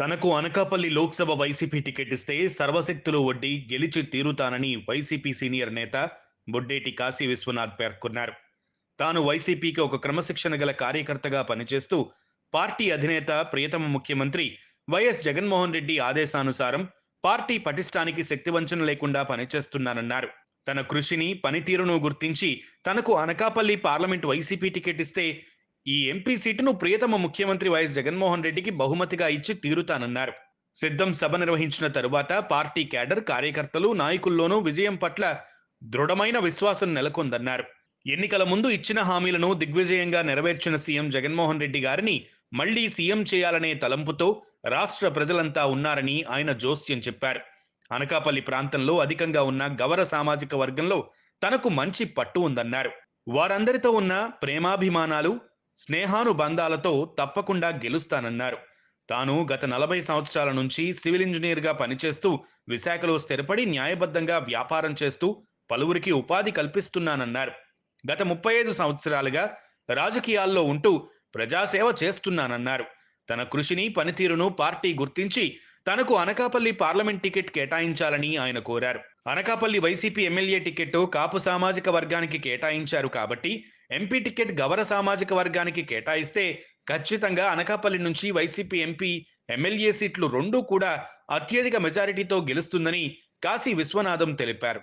తనకు Anakapalli Lok Sabha YCP ticket ఇస్తే సర్వశక్తులు వడ్డీ గెలిచి తీరుతానని వైసీపీ సీనియర్ నేత బొడ్డేటి కాశీ విశ్వనాథ్ పేర్కొన్నారు. తాను వైసీపీకి ఒక క్రమశిక్షణ గల కార్యకర్తగా పనిచేస్తూ పార్టీ అధినేత ప్రియతమ ముఖ్యమంత్రి వైఎస్ జగన్మోహన్ రెడ్డి ఆదేశానుసారం పార్టీ పటిష్టానికి శక్తివంచన లేకుండా పనిచేస్తున్నానన్నారు. తన కృషిని పనితీరును గుర్తించి తనకు అనకాపల్లి పార్లమెంట్ వైసీపీ టికెట్ ఇస్తే ఈ ఎంపీ సీటును ప్రియతమ ముఖ్యమంత్రి వైఎస్ జగన్మోహన్ రెడ్డికి బహుమతిగా ఇచ్చి తీరుతానన్నారు. సిద్ధం సభ నిర్వహించిన తరువాత పార్టీ క్యాడర్ కార్యకర్తలు నాయకుల్లోనూ విజయం పట్ల దృఢమైన విశ్వాసం నెలకొందన్నారు. ఎన్నికల ముందు ఇచ్చిన హామీలను దిగ్విజయంగా నెరవేర్చిన సీఎం జగన్మోహన్ రెడ్డి గారిని మళ్ళీ సీఎం చేయాలనే తలంపుతో రాష్ట్ర ప్రజలంతా ఉన్నారని ఆయన జోస్యం చెప్పారు. అనకాపల్లి ప్రాంతంలో అధికంగా ఉన్న గవర సామాజిక వర్గంలో తనకు మంచి పట్టు ఉందన్నారు. వారందరితో ఉన్న ప్రేమాభిమానాలు స్నేహానుబంధాలతో తప్పకుండా గెలుస్తానన్నారు. తాను గత నలభై సంవత్సరాల నుంచి సివిల్ ఇంజనీర్గా పనిచేస్తూ విశాఖలో స్థిరపడి న్యాయబద్ధంగా వ్యాపారం చేస్తూ పలువురికి ఉపాధి కల్పిస్తున్నానన్నారు. గత ముప్పై ఐదు సంవత్సరాలుగా రాజకీయాల్లో ఉంటూ ప్రజాసేవ చేస్తున్నానన్నారు. తన కృషిని పనితీరును పార్టీ గుర్తించి తనకు అనకాపల్లి పార్లమెంట్ టికెట్ కేటాయించాలని ఆయన కోరారు. Anakapalli YCP MLA ticket Kapu సామాజిక వర్గానికి కేటాయించారు కాబట్టి ఎంపీ టికెట్ గవర సామాజిక వర్గానికి కేటాయిస్తే ఖచ్చితంగా అనకాపల్లి నుంచి వైసీపీ ఎంపీ ఎమ్మెల్యే సీట్లు రెండూ కూడా అత్యధిక మెజారిటీతో గెలుస్తుందని కాశీ విశ్వనాథం తెలిపారు.